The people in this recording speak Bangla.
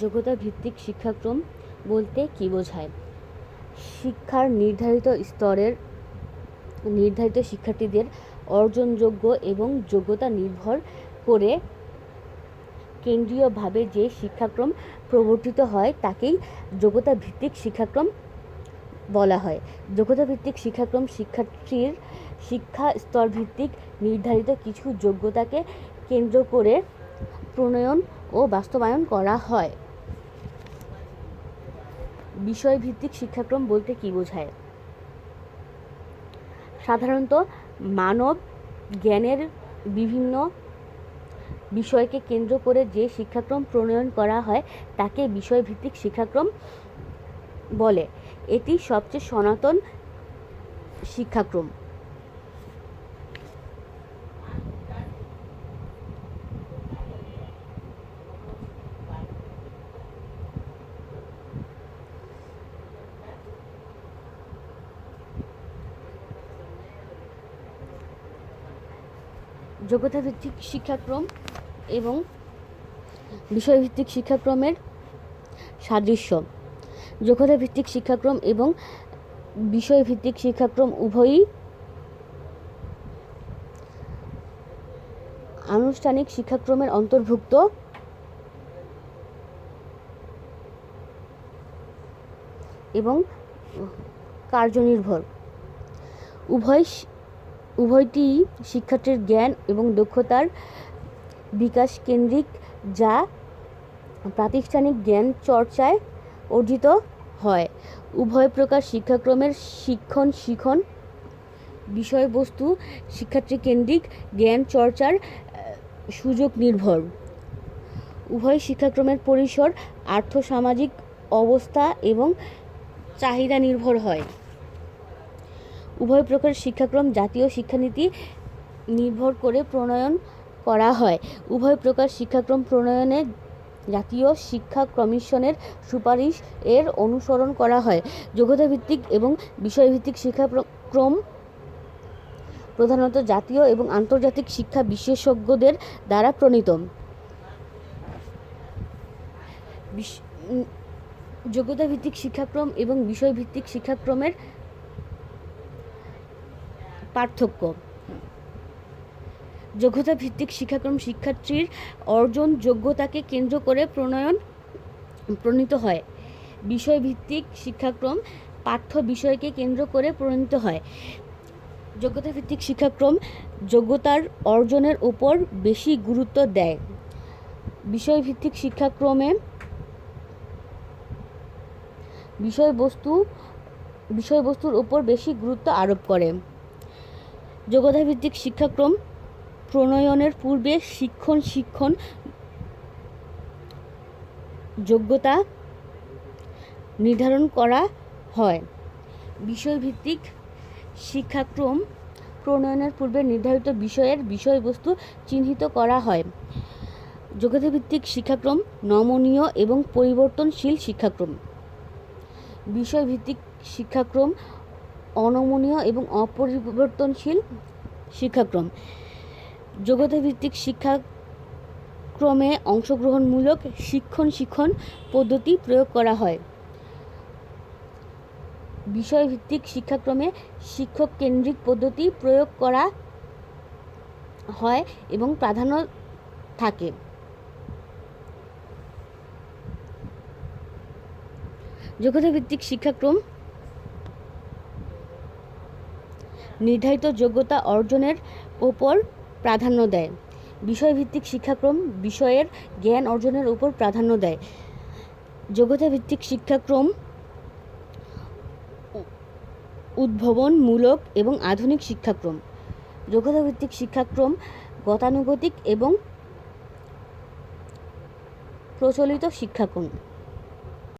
যোগ্যতা ভিত্তিক শিক্ষাক্রম বলতে কী বোঝায়? শিক্ষার নির্ধারিত স্তরের, নির্ধারিত শিক্ষার্থীদের অর্জনযোগ্য এবং যোগ্যতা নির্ভর করে কেন্দ্রীয়ভাবে যে শিক্ষাক্রম প্রবর্তিত হয় তাকেই যোগ্যতা ভিত্তিক শিক্ষাক্রম বলা হয়। যোগ্যতা ভিত্তিক শিক্ষাক্রম শিক্ষার্থীর শিক্ষা স্তরভিত্তিক নির্ধারিত কিছু যোগ্যতাকে কেন্দ্র করে প্রণয়ন ও বাস্তবায়ন করা হয়। বিষয়ভিত্তিক শিক্ষাক্রম বলতে কী বোঝায়? সাধারণত মানব জ্ঞানের বিভিন্ন বিষয়কে কেন্দ্র করে যে শিক্ষাক্রম প্রণয়ন করা হয়, তাকে বিষয়ভিত্তিক শিক্ষাক্রম বলে। এটি সবচেয়ে সনাতন শিক্ষাক্রম। যোগ্যতা ভিত্তিক শিক্ষাক্রম এবং বিষয়ভিত্তিক শিক্ষাক্রমের সাদৃশ্য। যোগ্যতা ভিত্তিক শিক্ষাক্রম এবং বিষয়ভিত্তিক শিক্ষাক্রম উভয়ই আনুষ্ঠানিক শিক্ষাক্রমের অন্তর্ভুক্ত। এবং কার্যনির্ভর। উভয় উভয়টিই শিক্ষার্থীর জ্ঞান এবং দক্ষতার বিকাশ কেন্দ্রিক যা প্রাতিষ্ঠানিক জ্ঞান চর্চায় অর্জিত হয়। উভয় প্রকার শিক্ষাক্রমের শিক্ষণ শিখন বিষয়বস্তু শিক্ষার্থী কেন্দ্রিক জ্ঞান চর্চার সুযোগ নির্ভর। উভয় শিক্ষাক্রমের পরিসর আর্থসামাজিক অবস্থা এবং চাহিদা নির্ভর হয়। উভয় প্রকার শিক্ষাক্রম জাতীয় শিক্ষানীতি নির্ভর করে প্রণয়ন করা হয়। উভয় প্রকার শিক্ষাক্রম প্রণয়নে জাতীয় শিক্ষা কমিশনের সুপারিশ এর অনুসরণ করা হয়। যোগ্যতা ভিত্তিক এবং বিষয়ভিত্তিক শিক্ষাক্রম প্রধানত জাতীয় এবং আন্তর্জাতিক শিক্ষা বিশেষজ্ঞদের দ্বারা প্রণীত। বিশ- উম, যোগ্যতা ভিত্তিক শিক্ষাক্রম এবং বিষয়ভিত্তিক শিক্ষাক্রমের পার্থক্য। যোগ্যতা ভিত্তিক শিক্ষাক্রম শিক্ষার্থীর অর্জন যোগ্যতাকে কেন্দ্র করে প্রণয়ন, প্রণীত হয়। বিষয়ভিত্তিক শিক্ষাক্রম পাঠ্য বিষয়কে কেন্দ্র করে প্রণীত হয়। যোগ্যতা ভিত্তিক শিক্ষাক্রম যোগ্যতার অর্জনের উপর বেশি গুরুত্ব দেয়। বিষয়ভিত্তিক শিক্ষাক্রমে বিষয়বস্তু, বিষয়বস্তুর উপর বেশি গুরুত্ব আরোপ করে। যোগ্যতা ভিত্তিক শিক্ষাক্রম প্রণয়নের পূর্বে শিক্ষণ শিক্ষণ, যোগ্যতা নির্ধারণ করা হয়। বিষয়ভিত্তিক শিক্ষাক্রম প্রণয়নের পূর্বে নির্ধারিত বিষয়ের বিষয়বস্তু চিহ্নিত করা হয়। যোগ্যতা ভিত্তিক শিক্ষাক্রম নমনীয় এবং পরিবর্তনশীল শিক্ষাক্রম। বিষয়ভিত্তিক শিক্ষাক্রম অনমনীয় এবং অপরিবর্তনশীল শিক্ষাক্রম। যোগ্যতা ভিত্তিক শিক্ষাক্রমে অংশগ্রহণমূলক শিক্ষণ শিক্ষণ পদ্ধতি প্রয়োগ করা হয়। বিষয়ভিত্তিক শিক্ষাক্রমে শিক্ষক কেন্দ্রিক পদ্ধতি প্রয়োগ করা হয় এবং প্রাধান্য থাকে। যোগ্যতা ভিত্তিক শিক্ষাক্রম নির্ধারিত যোগ্যতা অর্জনের ওপর প্রাধান্য দেয়। বিষয়ভিত্তিক শিক্ষাক্রম বিষয়ের জ্ঞান অর্জনের উপর প্রাধান্য দেয়। যোগ্যতা ভিত্তিক শিক্ষাক্রম উদ্ভাবনমূলক এবং আধুনিক শিক্ষাক্রম। যোগ্যতা ভিত্তিক শিক্ষাক্রম গতানুগতিক এবং প্রচলিত শিক্ষাক্রম।